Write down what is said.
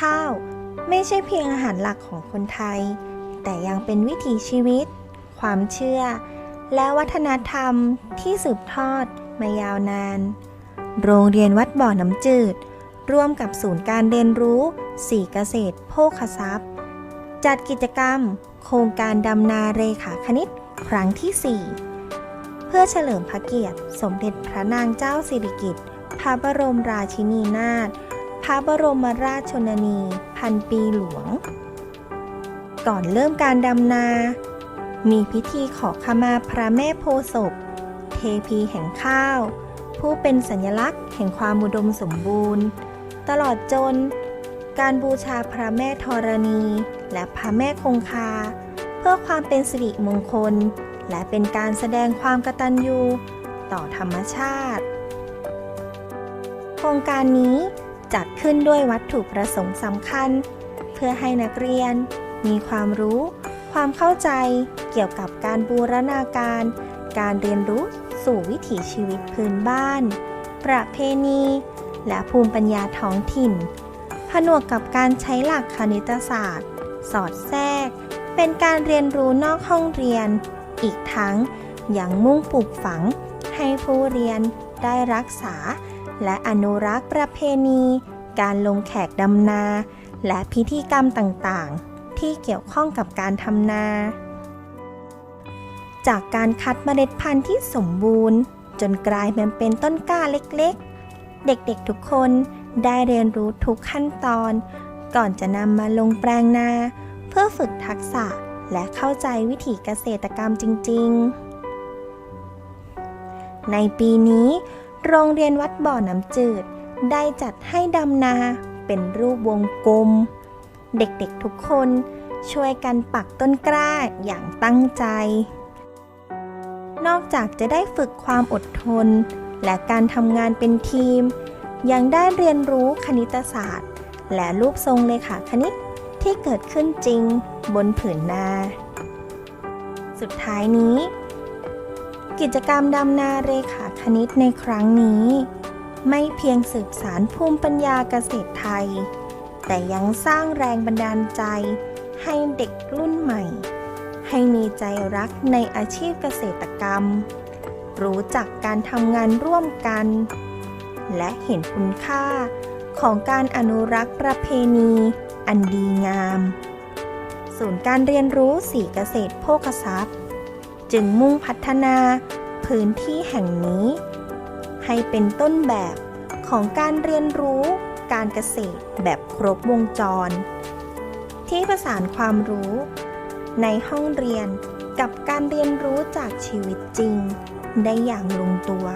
ข้าว ไม่ใช่เพียงอาหารหลักของคนไทย แต่ยังเป็นวิถีชีวิต ความเชื่อ และวัฒนธรรมที่สืบทอดมายาวนาน โรงเรียนวัดบ่อน้ำจืด ร่วมกับศูนย์การเรียนรู้สีเกษตรโภคทรัพย์ จัดกิจกรรม โครงการดำนาเรขาคณิตครั้งที่ 4 เพื่อเฉลิมพระเกียรติ สมเด็จพระนางเจ้าสิริกิติ์พระบรมราชินีนาถ พระบรมราชชนนี พันปีหลวง ก่อนเริ่มการดำนา มีพิธีขอขมาพระแม่โพศพ เทพีแห่งข้าว ผู้เป็นสัญลักษณ์แห่งความอุดมสมบูรณ์ ตลอดจน การบูชาพระแม่ธรณี และพระแม่คงคา เพื่อความเป็นสิริมงคล และเป็นการแสดงความกตัญญูต่อธรรมชาติ โครงการนี้ จัดขึ้นด้วยวัตถุประสงค์สำคัญ เพื่อให้นักเรียน มีความรู้ ความเข้าใจ เกี่ยวกับการบูรณาการ การเรียนรู้สู่วิถีชีวิตพื้นบ้าน ประเพณี และภูมิปัญญาท้องถิ่น ผนวกกับการใช้หลักคณิตศาสตร์ สอดแทรก เป็นการเรียนรู้นอกห้องเรียน อีกทั้งยังมุ่งปลูกฝังให้ผู้เรียนได้รักษา และอนุรักษ์ประเพณี การลงแขกดำนา และพิธีกรรมต่างๆ ที่เกี่ยวข้องกับการทำนา จากการคัดเมล็ดพันธุ์ที่สมบูรณ์ จนกลายมาเป็นต้นกล้าเล็กๆ เด็กๆทุกคนได้เรียนรู้ทุกขั้นตอน ก่อนจะนำมาลงแปลงนา เพื่อฝึกทักษะและเข้าใจวิถีเกษตรกรรมจริง ๆ ในปีนี้ โรงเรียนวัดบ่อน้ำจืด ได้จัดให้ดำนาเป็นรูปวงกลม เด็กๆทุกคนช่วยกันปักต้นกล้าอย่างตั้งใจ นอกจากจะได้ฝึกความอดทน และการทำงานเป็นทีม ยังได้เรียนรู้คณิตศาสตร์ และรูปทรงเลขาคณิตที่เกิดขึ้นจริงบนผืนนา สุดท้ายนี้ กิจกรรมดำนาเรขาคณิตในครั้งนี้ ไม่เพียงสืบสารภูมิปัญญาเกษตรไทย แต่ยังสร้างแรงบันดาลใจ ให้เด็กรุ่นใหม่ ให้มีใจรักในอาชีพเกษตรกรรม รู้จักการทำงานร่วมกัน และเห็นคุณค่าของการอนุรักษ์ประเพณีอันดีงาม ศูนย์การเรียนรู้สีเกษตรโภคทรัพย์ จึงมุ่งพัฒนาพื้นที่แห่งนี้ ให้เป็นต้นแบบของการเรียนรู้การเกษตรแบบครบวงจร ที่ประสานความรู้ ในห้องเรียนกับการเรียนรู้จากชีวิตจริง ได้อย่างลงตัว